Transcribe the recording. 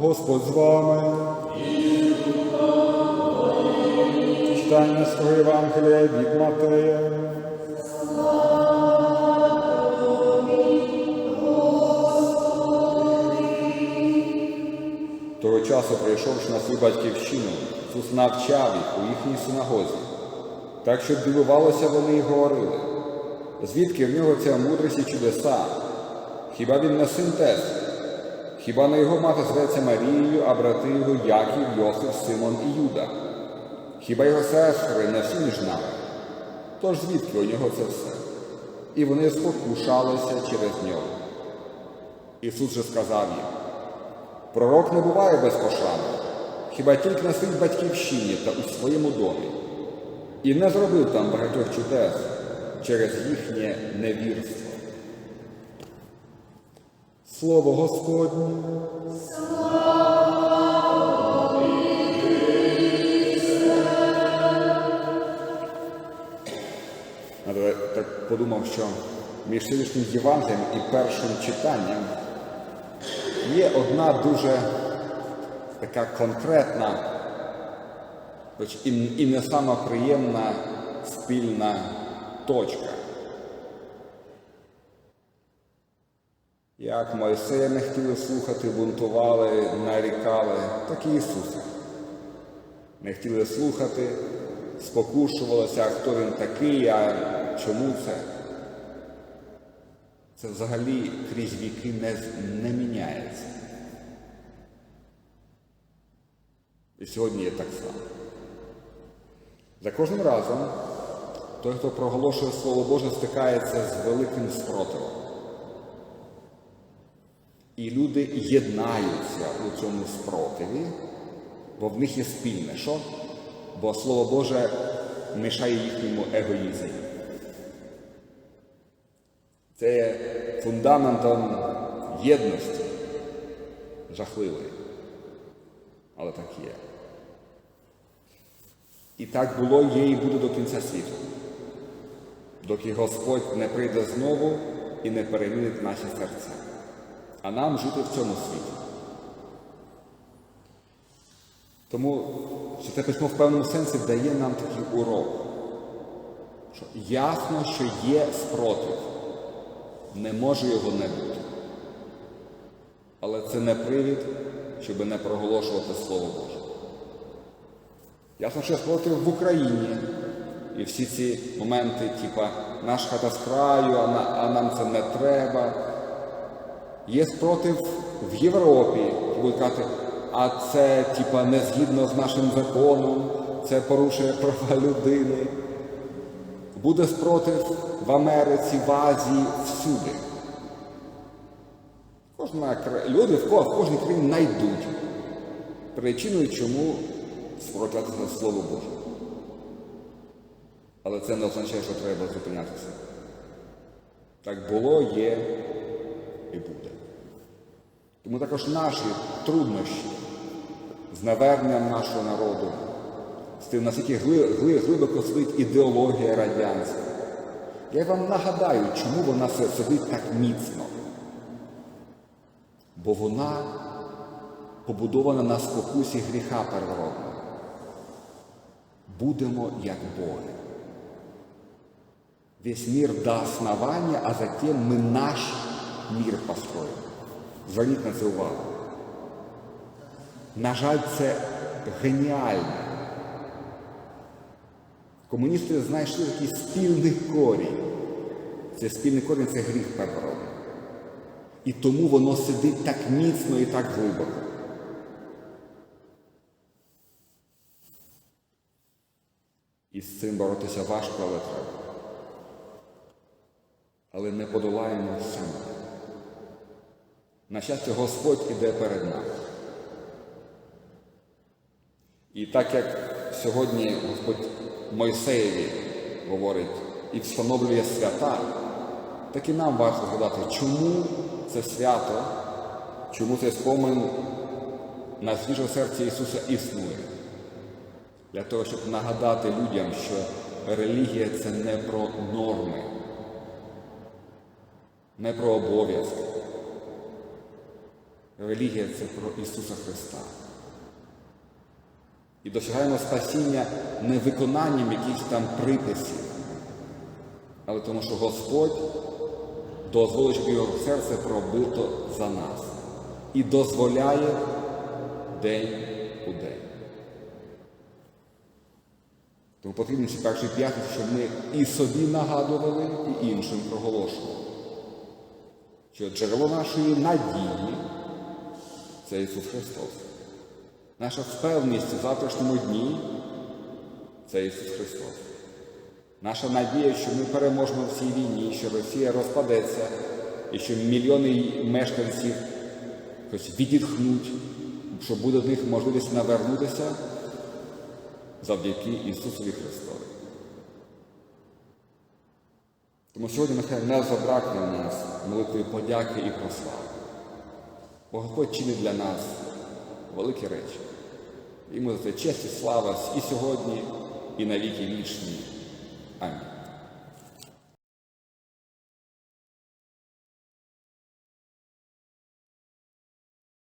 Господь з вами. Читання свого Євангелія від Матея. Того часу, прийшовши на свою батьківщину, Ісус навчав їх у їхній синагозі, так що дивувалися вони і говорили, звідки в нього ця мудрість і чудеса? Хіба він не син Тес? Хіба не його мати зветься Марією, а брати його Яків, Йосиф, Симон і Юда? Хіба його сестри не всі між нами? Тож звідки у нього це все? І вони спокушалися через нього. Ісус же сказав їм, Пророк не буває без пошани, хіба тільки на своїй батьківщині та у своєму домі, і не зробив там багатьох чудес через їхнє невірство. Слово Господнє. Я так подумав, що між сьогоднішнім Євангелієм і першим читанням є одна дуже така конкретна, хоч і не сама приємна спільна точка. Як Мойсея не хотіли слухати, бунтували, нарікали, так і Ісуса. Не хотіли слухати, спокушувалися, а хто він такий, а чому це? Це взагалі крізь віки не, не міняється. І сьогодні є так само. За кожним разом той, хто проголошує Слово Боже, стикається з великим спротивом. І люди єднаються у цьому спротиві, бо в них є спільне що? Бо Слово Боже мішає їхньому егоїзму. Це є фундаментом єдності жахливої. Але так є. І так було, є і буде до кінця світу, доки Господь не прийде знову і не перемінить наші серця, а нам жити в цьому світі. Тому що це письмо в певному сенсі дає нам такий урок, що ясно, що є спротив, не може його не бути. Але це не привід, щоб не проголошувати Слово Боже. Ясно, що спротив в Україні. І всі ці моменти, типа наш хата з краю, а, на, а нам це не треба. Є спротив в Європі, будуть казати, а це типа не згідно з нашим законом, це порушує права людини. Буде спротив в Америці, в Азії, всюди. Кожна люди в кого в кожній країні знайдуть причиною, чому спротиватися Слову Боже. Але це не означає, що треба зупинятися. Так було, є. Тому також наші труднощі з наверненням нашого народу, з тим, наскільки гли, гли, глибоко сидить ідеологія радянська. Я вам нагадаю, чому вона сидить так міцно. Бо вона побудована на спокусі гріха первородного. Будемо як Боги. Весь мир до основания, а затем мы наш мир построим. Зверніть на це увагу. На жаль, це геніально. Комуністи знайшли такий спільний корінь. Це спільний корінь це гріх первородний. І тому воно сидить так міцно і так глибоко. І з цим боротися важко, але треба. Але не подолаємо самі. На щастя, Господь іде перед нами. І так як сьогодні Господь Мойсеєві говорить і встановлює свята, так і нам варто згадати, чому це свято, чому цей спомин на свіже серці Ісуса існує. Для того, щоб нагадати людям, що релігія це не про норми, не про обов'язки. Релігія це про Ісуса Христа. І досягаємо спасіння не виконанням якихось там приписів, але тому, що Господь дозволить, щоб його серце пробито за нас і дозволяє день у день. Тому потрібно ці перші п'ятниці, щоб ми і собі нагадували, і іншим проголошували, що джерело нашої надії це Ісус Христос. Наша впевненість у завтрашньому дні це Ісус Христос. Наша надія, що ми переможемо в цій війні, що Росія розпадеться, і що мільйони мешканців якось відітхнуть, що буде в них можливість навернутися завдяки Ісусові Христові. Тому сьогодні нехай не забракне у нас молитви подяки і прослави. Бо Господь чинить для нас великі речі. Йому за це честь і слава і сьогодні, і на віки вічні. Амінь.